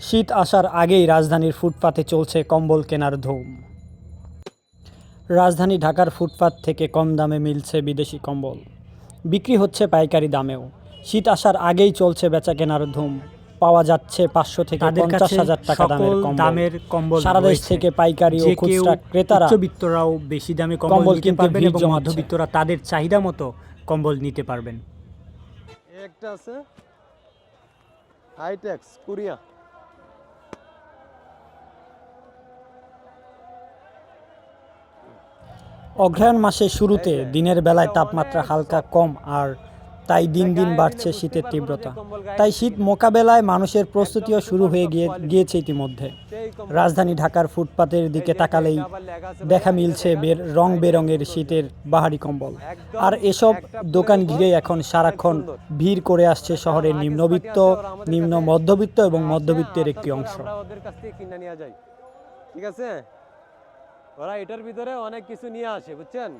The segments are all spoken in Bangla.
শীত আসার আগেই রাজধানীর ফুটপাতে চলছে কম্বল কেনার ধুম। রাজধানী ঢাকার ফুটপাত থেকে কম দামে মিলছে বিদেশি কম্বল। বিক্রি হচ্ছে পাইকারি দামেও। শীত আসার আগেই চলছে বেচা কেনার ধুম। পাওয়া যাচ্ছে পাঁচশো থেকে পঞ্চাশ হাজার টাকা দামের দামের কম্বল সারা দেশ থেকে পাইকারি ও খুচরা ক্রেতারা উচ্চবিত্তরাও বেশি দামে কম্বল কম্বল কিনতে পারবেন এবং মধ্যবিত্তরা তাদের চাহিদা মতো কম্বল নিতে পারবেন। একটা আছে। হাইটেক্স কোরিয়া অগ্রহায়ণ মাসের শুরুতে দিনের বেলায় তাপমাত্রা হালকা কম আর তাই দিন দিন বাড়ছে শীতের তীব্রতা। তাই শীত মোকাবেলায় মানুষের প্রস্তুতিও শুরু হয়ে গিয়ে গিয়েছে ইতিমধ্যে। রাজধানী ঢাকার ফুটপাতের দিকে তাকালেই দেখা মিলছে বের রং বেরঙের শীতের বাহারি কম্বল। আর এসব দোকান ঘিরে এখন সারাক্ষণ ভিড় করে আসছে শহরের নিম্নবিত্ত, নিম্ন মধ্যবিত্ত এবং মধ্যবিত্তের একটি অংশ। ঠিক আছে? ওরা এটার ভিতরে অনেক কিছু নিয়ে আসে বুঝছেন?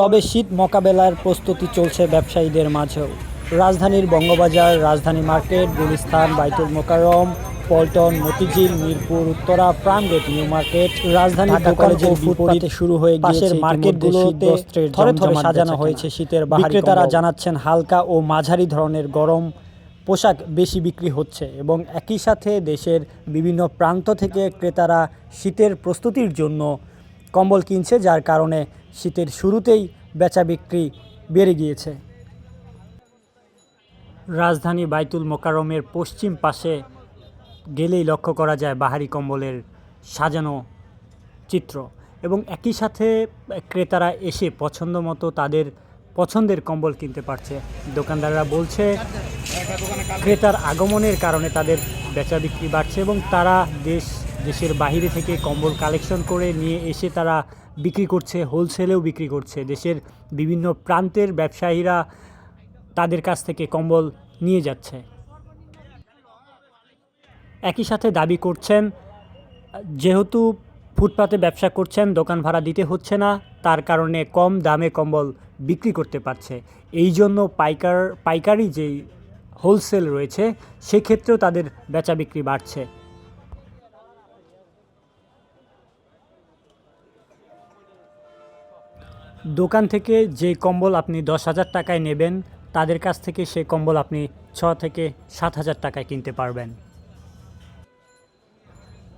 তবে শীত মোকাবেলার প্রস্তুতি চলছে ব্যবসায়ীদের মাঝেও। রাজধানীর বঙ্গবাজার রাজধানী মার্কেট গুলিস্তান বাইতুল মোকাররম পল্টন মতিঝিল মিরপুর উত্তরা প্রাণগেট নিউ মার্কেট রাজধানী ঢাকা কলেজের ফুটপাতে শুরু হয়ে পাশের মার্কেটগুলোতে থরে থরে সাজানো হয়েছে শীতের বিক্রেতারা জানাচ্ছেন হালকা ও মাঝারি ধরনের গরম পোশাক বেশি বিক্রি হচ্ছে এবং একই সাথে দেশের বিভিন্ন প্রান্ত থেকে ক্রেতারা শীতের প্রস্তুতির জন্য কম্বল কিনছে, যার কারণে শীতের শুরুতেই বেচা বিক্রি বেড়ে গিয়েছে। রাজধানী বাইতুল মোকাররমের পশ্চিম পাশে গেলেই লক্ষ্য করা যায় বাহারি কম্বলের সাজানো চিত্র এবং একই সাথে ক্রেতারা এসে পছন্দ মতো তাদের পছন্দের কম্বল কিনতে পারছে। দোকানদাররা বলছে ক্রেতার আগমনের কারণে তাদের বেচা বিক্রি বাড়ছে এবং তারা দেশ, দেশের বাইরে থেকে কম্বল কালেকশন করে নিয়ে এসে তারা বিক্রি করছে হোলসেলেও বিক্রি করছে। দেশের বিভিন্ন প্রান্তের ব্যবসায়ীরা তাদের কাছ থেকে কম্বল নিয়ে যাচ্ছে। একই সাথে দাবি করছেন, যেহেতু ফুটপাতে ব্যবসা করছেন, দোকান ভাড়া দিতে হচ্ছে না, তার কারণে কম দামে কম্বল বিক্রি করতে পারছে। এই জন্য পাইকার, পাইকারি যেই হোলসেল রয়েছে, সেক্ষেত্রেও তাদের বেচা বিক্রি বাড়ছে। দোকান থেকে যে কম্বল আপনি দশ হাজার টাকায় নেবেন, তাদের কাছ থেকে সেই কম্বল আপনি ছ থেকে সাত হাজার টাকায় কিনতে পারবেন।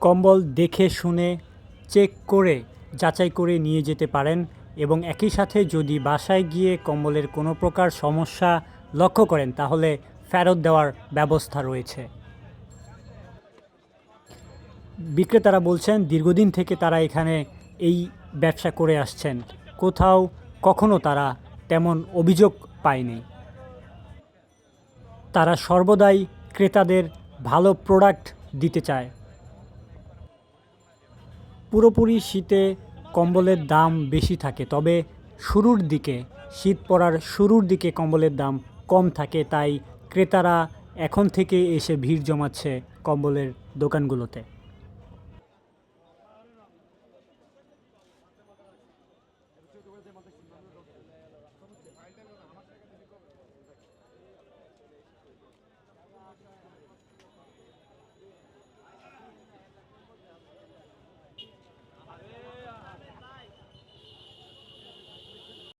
কম্বল দেখে, শুনে, চেক করে, যাচাই করে নিয়ে যেতে পারেন এবং একই সাথে যদি বাসায় গিয়ে কম্বলের কোনো প্রকার সমস্যা লক্ষ্য করেন, তাহলে ফেরত দেওয়ার ব্যবস্থা রয়েছে। বিক্রেতারা বলছেন, দীর্ঘদিন থেকে তারা এখানে এই ব্যবসা করে আসছেন। কোথাও কখনো তারা তেমন অভিযোগ পায়নি। তারা সর্বদাই ক্রেতাদের ভালো প্রোডাক্ট দিতে চায়। পুরোপুরি শীতে কম্বলের দাম বেশি থাকে, তবে শুরুর দিকে, শীত পড়ার শুরুর দিকে কম্বলের দাম কম থাকে, তাই ক্রেতারা এখন থেকে এসে ভিড় জমাচ্ছে কম্বলের দোকানগুলোতে।